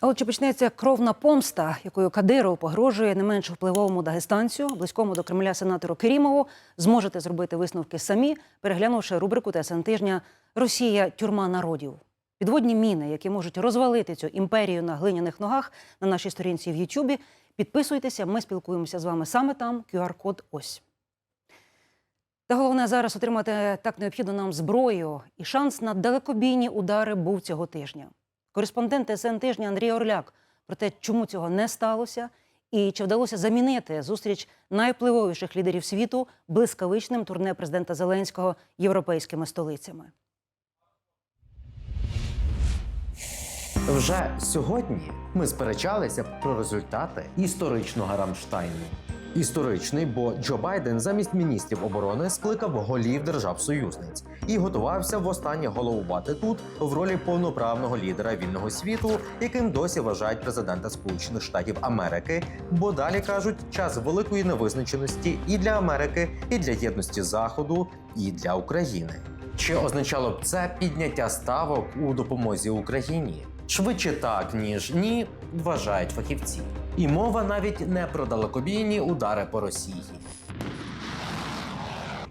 Але чи почнеться кровна помста, якою Кадиров погрожує не менш впливовому дагестанцю, близькому до Кремля сенатору Керімову, зможете зробити висновки самі, переглянувши рубрику ТСН тижня Росія тюрма народів. Підводні міни, які можуть розвалити цю імперію на глиняних ногах на нашій сторінці в Ютубі. Підписуйтеся, ми спілкуємося з вами саме там. QR-код ось. Та головне зараз отримати так необхідну нам зброю, і шанс на далекобійні удари був цього тижня. Кореспондент ТСН тижня Андрій Орляк про те, чому цього не сталося, і чи вдалося замінити зустріч найвпливовіших лідерів світу блискавичним турне президента Зеленського європейськими столицями. Вже сьогодні ми сперечалися про результати історичного Рамштайну. Історичний, бо Джо Байден замість міністрів оборони скликав голів держав-союзниць і готувався востаннє головувати тут в ролі повноправного лідера вільного світу, яким досі вважають президента Сполучених Штатів Америки. Бо далі кажуть, час великої невизначеності і для Америки, і для єдності Заходу, і для України. Чи означало б це підняття ставок у допомозі Україні? Швидше так, ніж ні, вважають фахівці. І мова навіть не про далекобійні удари по Росії.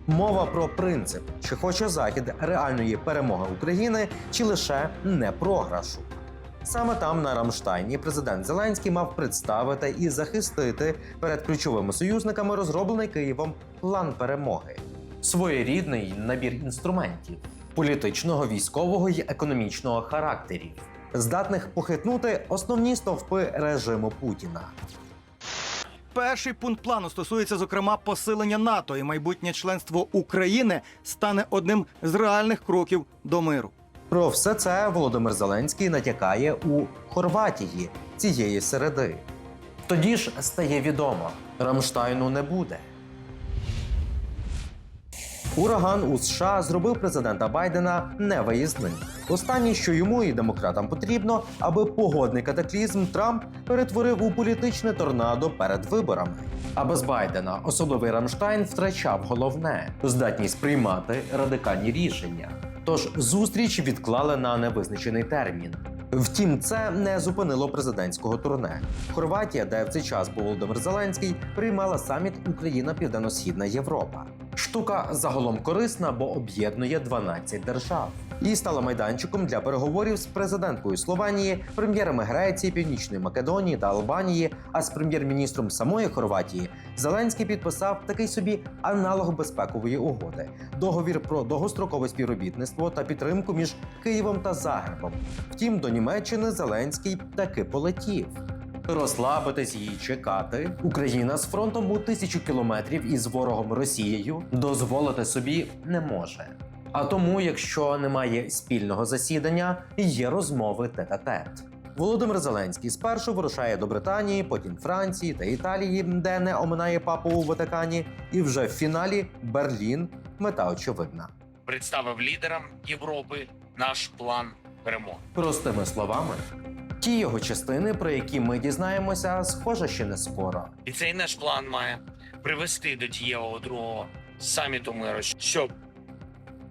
Мова про принцип, чи хоче Захід реальної перемоги України, чи лише не програшу. Саме там, на Рамштайні, президент Зеленський мав представити і захистити перед ключовими союзниками розроблений Києвом план перемоги. Своєрідний набір інструментів політичного, військового і економічного характерів, здатних похитнути основні стовпи режиму Путіна. Перший пункт плану стосується зокрема посилення НАТО і майбутнє членство України стане одним з реальних кроків до миру. Про все це Володимир Зеленський натякає у Хорватії цієї середи. Тоді ж стає відомо, Рамштайну не буде. Ураган у США зробив президента Байдена невиїзним. Останнє, що йому і демократам потрібно, аби погодний катаклізм Трамп перетворив у політичне торнадо перед виборами. А без Байдена особливий Рамштайн втрачав головне здатність приймати радикальні рішення. Тож зустріч відклали на невизначений термін. Втім, це не зупинило президентського турне. Хорватія, де в цей час був Володимир Зеленський, приймала саміт Україна Південно-Східна Європа. Штука загалом корисна, бо об'єднує 12 держав і стала майданчиком для переговорів з президенткою Словенії, прем'єрами Греції, Північної Македонії та Албанії. А з прем'єр-міністром самої Хорватії Зеленський підписав такий собі аналог безпекової угоди договір про довгострокове співробітництво та підтримку між Києвом та Загребом. Втім, до Німеччини Зеленський таки полетів. Розслабитись і чекати. Україна з фронтом у тисячу кілометрів із ворогом Росією дозволити собі не може. А тому, якщо немає спільного засідання, є розмови тет-а-тет. Володимир Зеленський спершу вирушає до Британії, потім Франції та Італії, де не оминає папу у Ватикані, і вже в фіналі Берлін. Мета очевидна. представив лідерам Європи наш план перемоги. Простими словами, ті його частини, про які ми дізнаємося, схоже, ще не скоро. І цей наш план має привести до дієвого другого саміту миру, щоб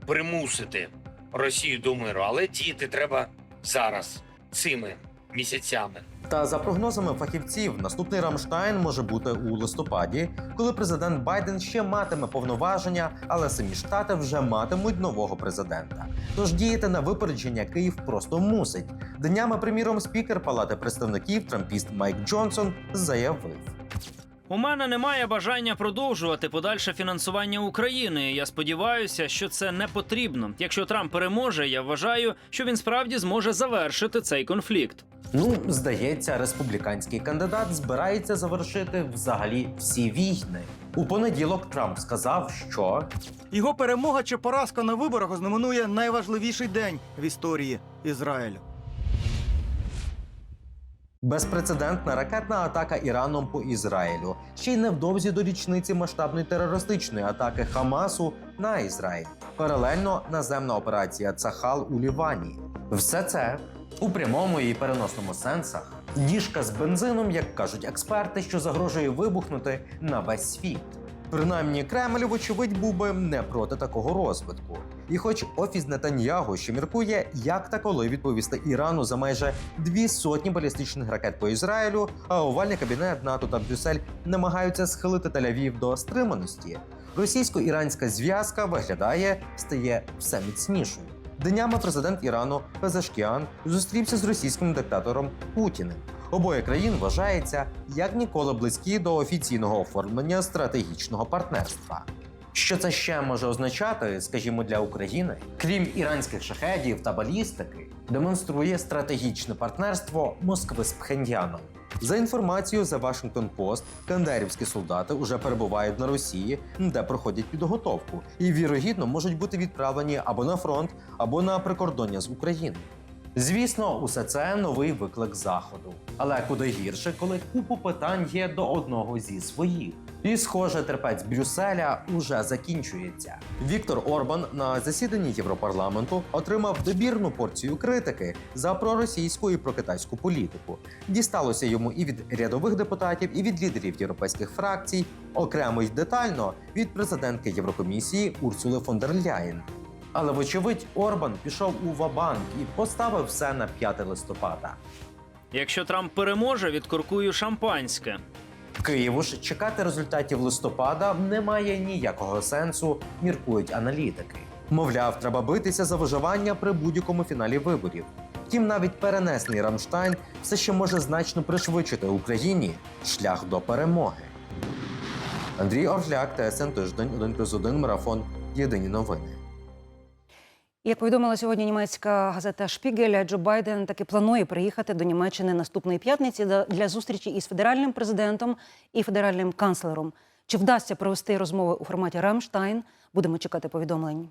примусити Росію до миру. Але діяти треба зараз, цими місяцями. Та за прогнозами фахівців, наступний Рамштайн може бути у листопаді, коли президент Байден ще матиме повноваження, але самі штати вже матимуть нового президента. Тож діяти на випередження Київ просто мусить. Днями, приміром, спікер Палати представників Трампіст Майк Джонсон заявив. У мене немає бажання продовжувати подальше фінансування України. Я сподіваюся, що це не потрібно. Якщо Трамп переможе, я вважаю, що він справді зможе завершити цей конфлікт. Ну, здається, республіканський кандидат збирається завершити взагалі всі війни. У понеділок Трамп сказав, що Його перемога чи поразка на виборах ознаменує найважливіший день в історії Ізраїлю. Безпрецедентна ракетна атака Іраном по Ізраїлю ще й невдовзі до річниці масштабної терористичної атаки Хамасу на Ізраїль. Паралельно наземна операція Цахал у Лівані. Все це у прямому і переносному сенсах. Діжка з бензином, як кажуть експерти, що загрожує вибухнути на весь світ. Принаймні, Кремль, вочевидь, був би не проти такого розвитку. І хоч офіс Нетаньягу ще міркує, як та коли відповісти Ірану за майже дві сотні балістичних ракет по Ізраїлю, а овальний кабінет НАТО та Брюссель намагаються схилити Тель-Авів до стриманості. Російсько-іранська зв'язка виглядає стає все міцнішою. Днями президент Ірану Пезешкіан зустрівся з російським диктатором Путіним. Обоє країн вважаються як ніколи близькі до офіційного оформлення стратегічного партнерства. Що це ще може означати, скажімо, для України, крім іранських шахедів та балістики, демонструє стратегічне партнерство Москви з Пхеньяном. За інформацією The Washington Post, кандерівські солдати уже перебувають на Росії, де проходять підготовку, і вірогідно можуть бути відправлені або на фронт, або на прикордоння з Україною. Звісно, усе це новий виклик заходу. Але куди гірше, коли купу питань є до одного зі своїх. І, схоже, терпець Брюсселя уже закінчується. Віктор Орбан на засіданні Європарламенту отримав добірну порцію критики за проросійську і прокитайську політику. Дісталося йому і від рядових депутатів, і від лідерів європейських фракцій, окремо й детально від президентки Єврокомісії Урсули фон дер Ляєн. Але вочевидь Орбан пішов у вабанк і поставив все на 5 листопада. Якщо Трамп переможе, відкуркую шампанське. Києву ж чекати результатів листопада немає ніякого сенсу, міркують аналітики. Мовляв, треба битися за виживання при будь-якому фіналі виборів. Втім, навіть перенесений Рамштайн все ще може значно пришвидшити Україні шлях до перемоги. Андрій Орляк, ТСН Тиждень, 1+,1, Марафон. Єдині новини. Як повідомила сьогодні німецька газета Шпігель, Джо Байден таки планує приїхати до Німеччини наступної п'ятниці для- зустрічі із федеральним президентом і федеральним канцлером. Чи вдасться провести розмови у форматі Рамштайн? Будемо чекати повідомлень.